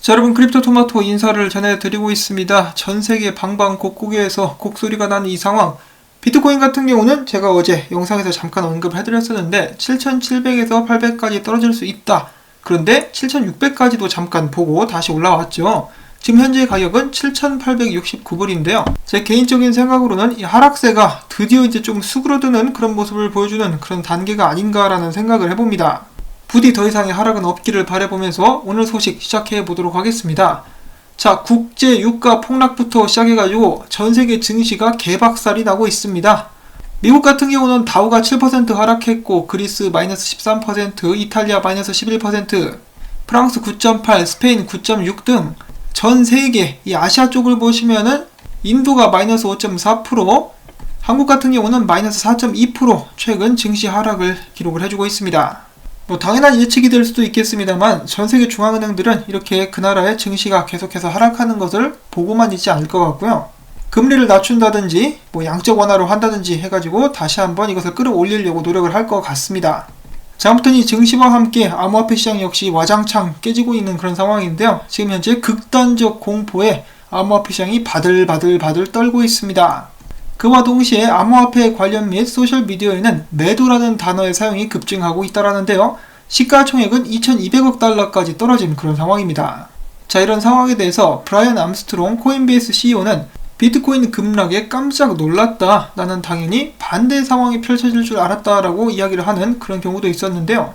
자, 여러분 크립토 토마토 인사를 전해드리고 있습니다. 전 세계 방방 곡곡에서 곡소리가 나는 이 상황. 비트코인 같은 경우는 제가 어제 영상에서 잠깐 언급해드렸었는데 7,700에서 800까지 떨어질 수 있다. 그런데 7,600까지도 잠깐 보고 다시 올라왔죠. 지금 현재 가격은 7,869불인데요. 제 개인적인 생각으로는 이 하락세가 드디어 이제 좀 수그러드는 그런 모습을 보여주는 그런 단계가 아닌가라는 생각을 해봅니다. 부디 더 이상의 하락은 없기를 바라보면서 오늘 소식 시작해 보도록 하겠습니다. 자, 국제 유가 폭락부터 시작해가지고 전 세계 증시가 개박살이 나고 있습니다. 미국 같은 경우는 다우가 7% 하락했고 그리스 마이너스 13%, 이탈리아 마이너스 11%, 프랑스 9.8, 스페인 9.6 등 전 세계 이 아시아 쪽을 보시면은 인도가 마이너스 5.4%, 한국 같은 경우는 마이너스 4.2% 최근 증시 하락을 기록을 해주고 있습니다. 뭐 당연한 예측이 될 수도 있겠습니다만 전 세계 중앙은행들은 이렇게 그 나라의 증시가 계속해서 하락하는 것을 보고만 있지 않을 것 같고요. 금리를 낮춘다든지 뭐 양적 완화로 한다든지 해가지고 다시 한번 이것을 끌어올리려고 노력을 할 것 같습니다. 자, 아무튼 이 증시와 함께 암호화폐 시장 역시 와장창 깨지고 있는 그런 상황인데요. 지금 현재 극단적 공포에 암호화폐 시장이 바들바들바들 떨고 있습니다. 그와 동시에 암호화폐 관련 및 소셜미디어에는 매도라는 단어의 사용이 급증하고 있다라는데요. 시가총액은 2200억 달러까지 떨어진 그런 상황입니다. 자, 이런 상황에 대해서 브라이언 암스트롱 코인베이스 CEO는 비트코인 급락에 깜짝 놀랐다. 나는 당연히 반대 상황이 펼쳐질 줄 알았다라고 이야기를 하는 그런 경우도 있었는데요.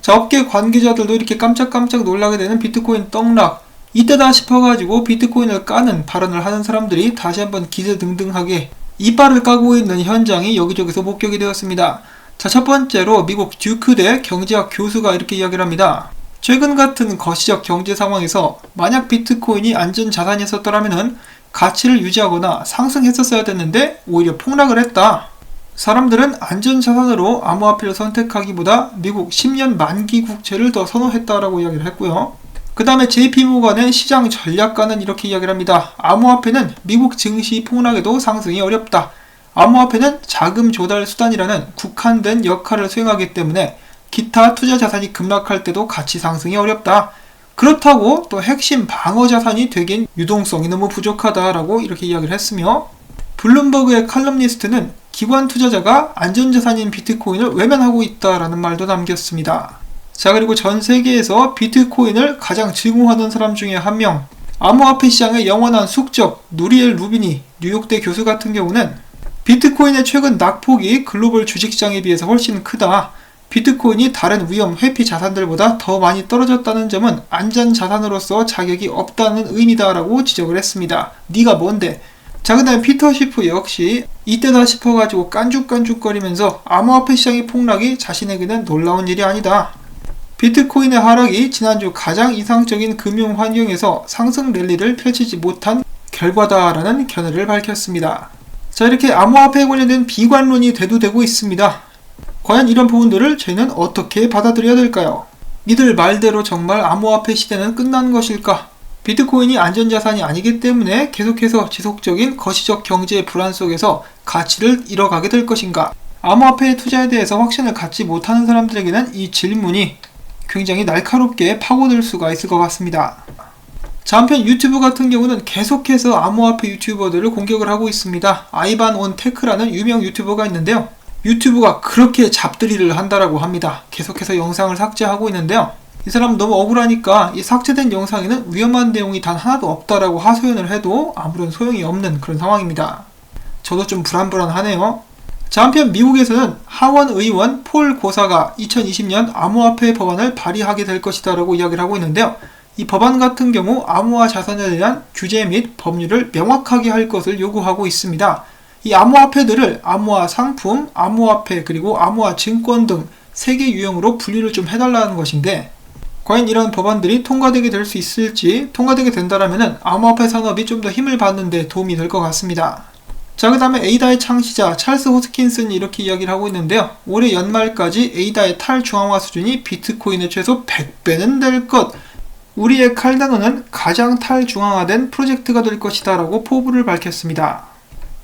자, 업계 관계자들도 이렇게 깜짝깜짝 놀라게 되는 비트코인 떡락. 이때다 싶어가지고 비트코인을 까는 발언을 하는 사람들이 다시 한번 기세등등하게 이빨을 까고 있는 현장이 여기저기서 목격이 되었습니다. 자, 첫 번째로 미국 듀크대 경제학 교수가 이렇게 이야기를 합니다. 최근 같은 거시적 경제 상황에서 만약 비트코인이 안전 자산이었더라면 가치를 유지하거나 상승했었어야 됐는데 오히려 폭락을 했다. 사람들은 안전 자산으로 암호화폐를 선택하기보다 미국 10년 만기 국채를 더 선호했다라고 이야기를 했고요. 그 다음에 JP모건의 시장 전략가는 이렇게 이야기를 합니다. 암호화폐는 미국 증시 폭락에도 상승이 어렵다. 암호화폐는 자금 조달 수단이라는 국한된 역할을 수행하기 때문에 기타 투자 자산이 급락할 때도 가치 상승이 어렵다. 그렇다고 또 핵심 방어 자산이 되긴 유동성이 너무 부족하다라고 이렇게 이야기를 했으며 블룸버그의 칼럼니스트는 기관 투자자가 안전자산인 비트코인을 외면하고 있다라는 말도 남겼습니다. 자 그리고 전 세계에서 비트코인을 가장 증오하는 사람 중에 한 명, 암호화폐 시장의 영원한 숙적 누리엘 루비니 뉴욕대 교수 같은 경우는 비트코인의 최근 낙폭이 글로벌 주식시장에 비해서 훨씬 크다. 비트코인이 다른 위험 회피 자산들보다 더 많이 떨어졌다는 점은 안전 자산으로서 자격이 없다는 의미다라고 지적을 했습니다. 네가 뭔데? 자, 그 다음에 피터 시프 역시 이때다 싶어가지고 깐죽깐죽거리면서 암호화폐 시장의 폭락이 자신에게는 놀라운 일이 아니다. 비트코인의 하락이 지난주 가장 이상적인 금융 환경에서 상승 랠리를 펼치지 못한 결과다라는 견해를 밝혔습니다. 자, 이렇게 암호화폐에 관련된 비관론이 대두되고 있습니다. 과연 이런 부분들을 저희는 어떻게 받아들여야 될까요? 이들 말대로 정말 암호화폐 시대는 끝난 것일까? 비트코인이 안전자산이 아니기 때문에 계속해서 지속적인 거시적 경제의 불안 속에서 가치를 잃어가게 될 것인가? 암호화폐의 투자에 대해서 확신을 갖지 못하는 사람들에게는 이 질문이 굉장히 날카롭게 파고들 수가 있을 것 같습니다. 자, 한편 유튜브 같은 경우는 계속해서 암호화폐 유튜버들을 공격을 하고 있습니다. 아이반 온 테크라는 유명 유튜버가 있는데요. 유튜브가 그렇게 잡들이를 한다라고 합니다. 계속해서 영상을 삭제하고 있는데요. 이 사람 너무 억울하니까 이 삭제된 영상에는 위험한 내용이 단 하나도 없다라고 하소연을 해도 아무런 소용이 없는 그런 상황입니다. 저도 좀 불안불안하네요. 자, 한편 미국에서는 하원 의원 폴 고사가 2020년 암호화폐 법안을 발의하게 될 것이다 라고 이야기를 하고 있는데요. 이 법안 같은 경우 암호화 자산에 대한 규제 및 법률을 명확하게 할 것을 요구하고 있습니다. 이 암호화폐들을 암호화 상품, 암호화폐 그리고 암호화 증권 등 세 개 유형으로 분류를 좀 해달라는 것인데 과연 이런 법안들이 통과되게 될 수 있을지 통과되게 된다면 암호화폐 산업이 좀 더 힘을 받는 데 도움이 될 것 같습니다. 자, 그 다음에 에이다의 창시자 찰스 호스킨슨이 이렇게 이야기를 하고 있는데요. 올해 연말까지 에이다의 탈중앙화 수준이 비트코인의 최소 100배는 될 것. 우리의 칼다노는 가장 탈중앙화된 프로젝트가 될 것이다 라고 포부를 밝혔습니다.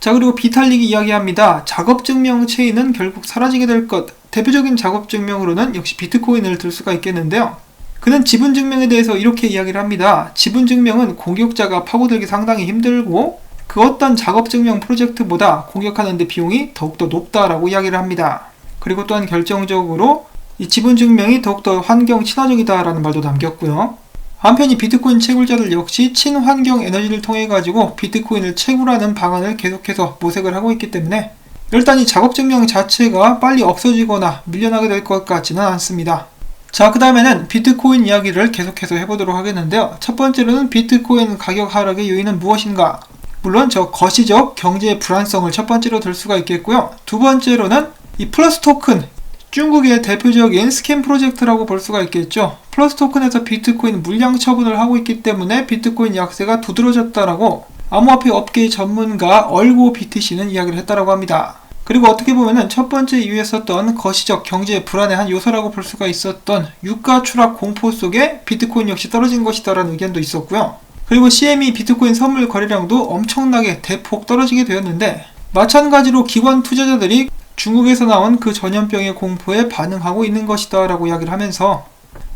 자, 그리고 비탈릭이 이야기합니다. 작업증명 체인은 결국 사라지게 될 것. 대표적인 작업증명으로는 역시 비트코인을 들 수가 있겠는데요. 그는 지분 증명에 대해서 이렇게 이야기를 합니다. 지분 증명은 공격자가 파고들기 상당히 힘들고 그 어떤 작업 증명 프로젝트보다 공격하는데 비용이 더욱더 높다라고 이야기를 합니다. 그리고 또한 결정적으로 이 지분 증명이 더욱더 환경 친화적이다라는 말도 남겼고요. 한편 이 비트코인 채굴자들 역시 친환경 에너지를 통해 가지고 비트코인을 채굴하는 방안을 계속해서 모색을 하고 있기 때문에 일단 이 작업 증명 자체가 빨리 없어지거나 밀려나게 될 것 같지는 않습니다. 자, 그 다음에는 비트코인 이야기를 계속해서 해보도록 하겠는데요. 첫 번째로는 비트코인 가격 하락의 요인은 무엇인가? 물론 저 거시적 경제 불안성을 첫 번째로 들 수가 있겠고요. 두 번째로는 이 플러스 토큰, 중국의 대표적인 스캠 프로젝트라고 볼 수가 있겠죠. 플러스 토큰에서 비트코인 물량 처분을 하고 있기 때문에 비트코인 약세가 두드러졌다라고 암호화폐 업계 전문가 얼고 BTC는 이야기를 했다라고 합니다. 그리고 어떻게 보면은 첫 번째 이유에 썼던 거시적 경제 불안의 한 요소라고 볼 수가 있었던 유가 추락 공포 속에 비트코인 역시 떨어진 것이다라는 의견도 있었고요. 그리고 CME 비트코인 선물 거래량도 엄청나게 대폭 떨어지게 되었는데 마찬가지로 기관 투자자들이 중국에서 나온 그 전염병의 공포에 반응하고 있는 것이다 라고 이야기를 하면서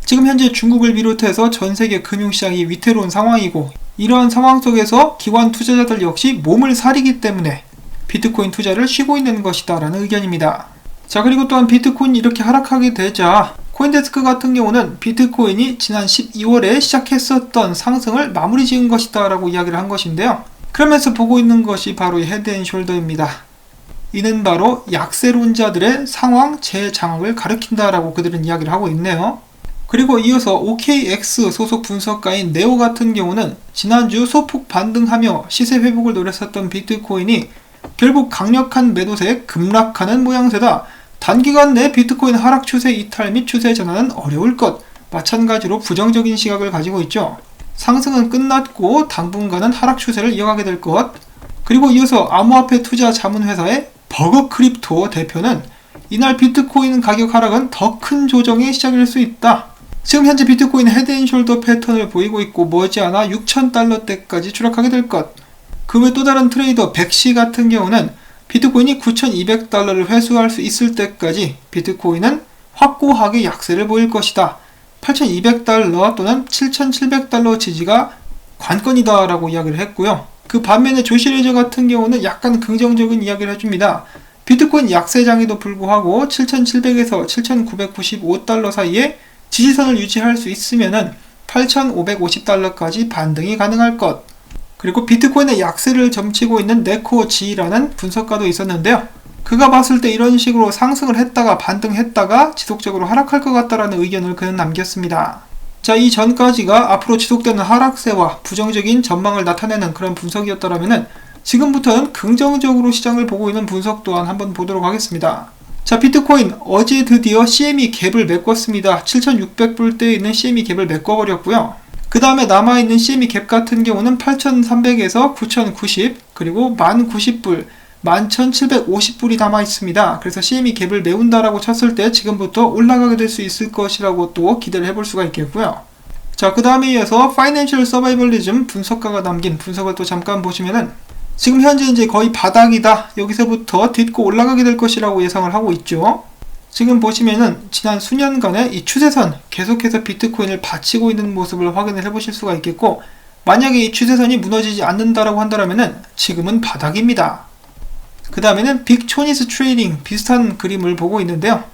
지금 현재 중국을 비롯해서 전 세계 금융시장이 위태로운 상황이고 이러한 상황 속에서 기관 투자자들 역시 몸을 사리기 때문에 비트코인 투자를 쉬고 있는 것이다 라는 의견입니다. 자 그리고 또한 비트코인이 이렇게 하락하게 되자 코인데스크 같은 경우는 비트코인이 지난 12월에 시작했었던 상승을 마무리 지은 것이다 라고 이야기를 한 것인데요. 그러면서 보고 있는 것이 바로 헤드앤숄더입니다. 이는 바로 약세론자들의 상황 재장악을 가리킨다라고 그들은 이야기를 하고 있네요. 그리고 이어서 OKX 소속 분석가인 네오 같은 경우는 지난주 소폭 반등하며 시세 회복을 노렸었던 비트코인이 결국 강력한 매도세에 급락하는 모양새다. 단기간 내 비트코인 하락 추세 이탈 및 추세 전환은 어려울 것. 마찬가지로 부정적인 시각을 가지고 있죠. 상승은 끝났고 당분간은 하락 추세를 이어가게 될 것. 그리고 이어서 암호화폐 투자 자문회사의 버거 크립토 대표는 이날 비트코인 가격 하락은 더 큰 조정의 시작일 수 있다. 지금 현재 비트코인 헤드앤숄더 패턴을 보이고 있고 머지않아 6,000달러대까지 추락하게 될 것. 그 외 또 다른 트레이더 백시 같은 경우는 비트코인이 9,200달러를 회수할 수 있을 때까지 비트코인은 확고하게 약세를 보일 것이다. 8,200달러 또는 7,700달러 지지가 관건이다라고 이야기를 했고요. 그 반면에 조시레저 같은 경우는 약간 긍정적인 이야기를 해줍니다. 비트코인 약세장에도 불구하고 7,700에서 7,995달러 사이에 지지선을 유지할 수 있으면은 8,550달러까지 반등이 가능할 것. 그리고 비트코인의 약세를 점치고 있는 네코지라는 분석가도 있었는데요. 그가 봤을 때 이런 식으로 상승을 했다가 반등했다가 지속적으로 하락할 것 같다라는 의견을 그는 남겼습니다. 자, 이 전까지가 앞으로 지속되는 하락세와 부정적인 전망을 나타내는 그런 분석이었더라면은 지금부터는 긍정적으로 시장을 보고 있는 분석 또한 한번 보도록 하겠습니다. 자, 비트코인 어제 드디어 CME 갭을 메꿨습니다. 7,600불대에 있는 CME 갭을 메꿔버렸고요. 그 다음에 남아있는 CME 갭 같은 경우는 8,300에서 9,090 그리고 1,090불 11,750불이 남아 있습니다. 그래서 CME 갭을 메운다라고 쳤을 때 지금부터 올라가게 될 수 있을 것이라고 또 기대를 해볼 수가 있겠고요. 자, 그 다음에 이어서 파이낸셜 서바이벌리즘 분석가가 남긴 분석을 또 잠깐 보시면은 지금 현재 이제 거의 바닥이다. 여기서부터 딛고 올라가게 될 것이라고 예상을 하고 있죠. 지금 보시면은 지난 수년간의 이 추세선 계속해서 비트코인을 받치고 있는 모습을 확인을 해보실 수가 있겠고 만약에 이 추세선이 무너지지 않는다라고 한다면은 지금은 바닥입니다. 그 다음에는 빅초니스 트레이딩 비슷한 그림을 보고 있는데요.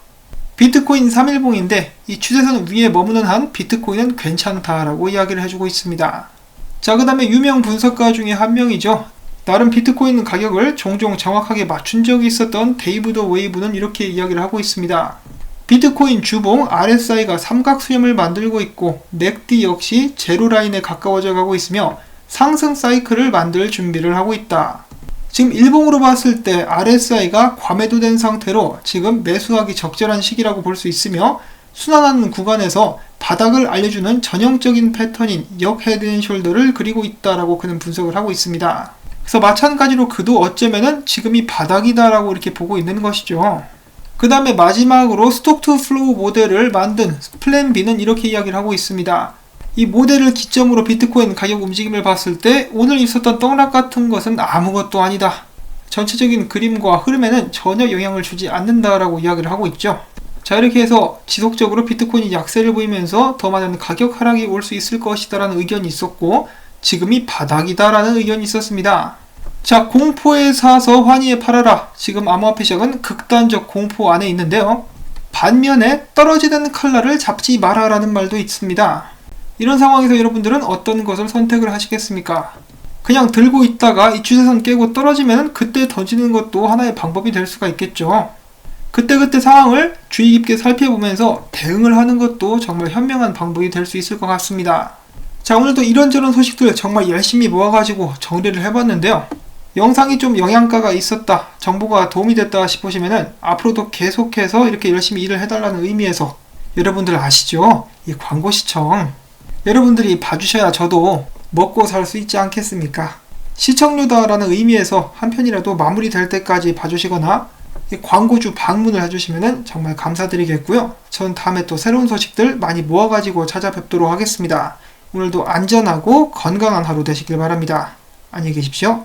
비트코인 3일봉인데 이 추세선 위에 머무는 한 비트코인은 괜찮다라고 이야기를 해주고 있습니다. 자, 그 다음에 유명 분석가 중에 한 명이죠. 나름 비트코인 가격을 종종 정확하게 맞춘 적이 있었던 데이브드 웨이브는 이렇게 이야기를 하고 있습니다. 비트코인 주봉 RSI가 삼각수렴을 만들고 있고 맥D 역시 제로 라인에 가까워져 가고 있으며 상승 사이클을 만들 준비를 하고 있다. 지금 일봉으로 봤을 때 RSI가 과매도된 상태로 지금 매수하기 적절한 시기라고 볼 수 있으며 순환하는 구간에서 바닥을 알려주는 전형적인 패턴인 역 헤드 앤 숄더를 그리고 있다라고 그는 분석을 하고 있습니다. 그래서 마찬가지로 그도 어쩌면은 지금이 바닥이다라고 이렇게 보고 있는 것이죠. 그 다음에 마지막으로 스톡 투 플로우 모델을 만든 플랜 B는 이렇게 이야기를 하고 있습니다. 이 모델을 기점으로 비트코인 가격 움직임을 봤을 때 오늘 있었던 떡락 같은 것은 아무것도 아니다. 전체적인 그림과 흐름에는 전혀 영향을 주지 않는다라고 이야기를 하고 있죠. 자 이렇게 해서 지속적으로 비트코인이 약세를 보이면서 더 많은 가격 하락이 올 수 있을 것이다라는 의견이 있었고 지금이 바닥이다라는 의견이 있었습니다. 자 공포에 사서 환희에 팔아라. 지금 암호화폐 시장은 극단적 공포 안에 있는데요. 반면에 떨어지는 칼날을 잡지 마라라는 말도 있습니다. 이런 상황에서 여러분들은 어떤 것을 선택을 하시겠습니까? 그냥 들고 있다가 이 추세선 깨고 떨어지면 그때 던지는 것도 하나의 방법이 될 수가 있겠죠. 그때그때 상황을 주의 깊게 살펴보면서 대응을 하는 것도 정말 현명한 방법이 될 수 있을 것 같습니다. 자, 오늘도 이런저런 소식들 정말 열심히 모아가지고 정리를 해봤는데요. 영상이 좀 영양가가 있었다, 정보가 도움이 됐다 싶으시면은 앞으로도 계속해서 이렇게 열심히 일을 해달라는 의미에서 여러분들 아시죠? 이 광고 시청. 여러분들이 봐주셔야 저도 먹고 살 수 있지 않겠습니까? 시청료다라는 의미에서 한 편이라도 마무리될 때까지 봐주시거나 이 광고주 방문을 해주시면 정말 감사드리겠고요. 전 다음에 또 새로운 소식들 많이 모아가지고 찾아뵙도록 하겠습니다. 오늘도 안전하고 건강한 하루 되시길 바랍니다. 안녕히 계십시오.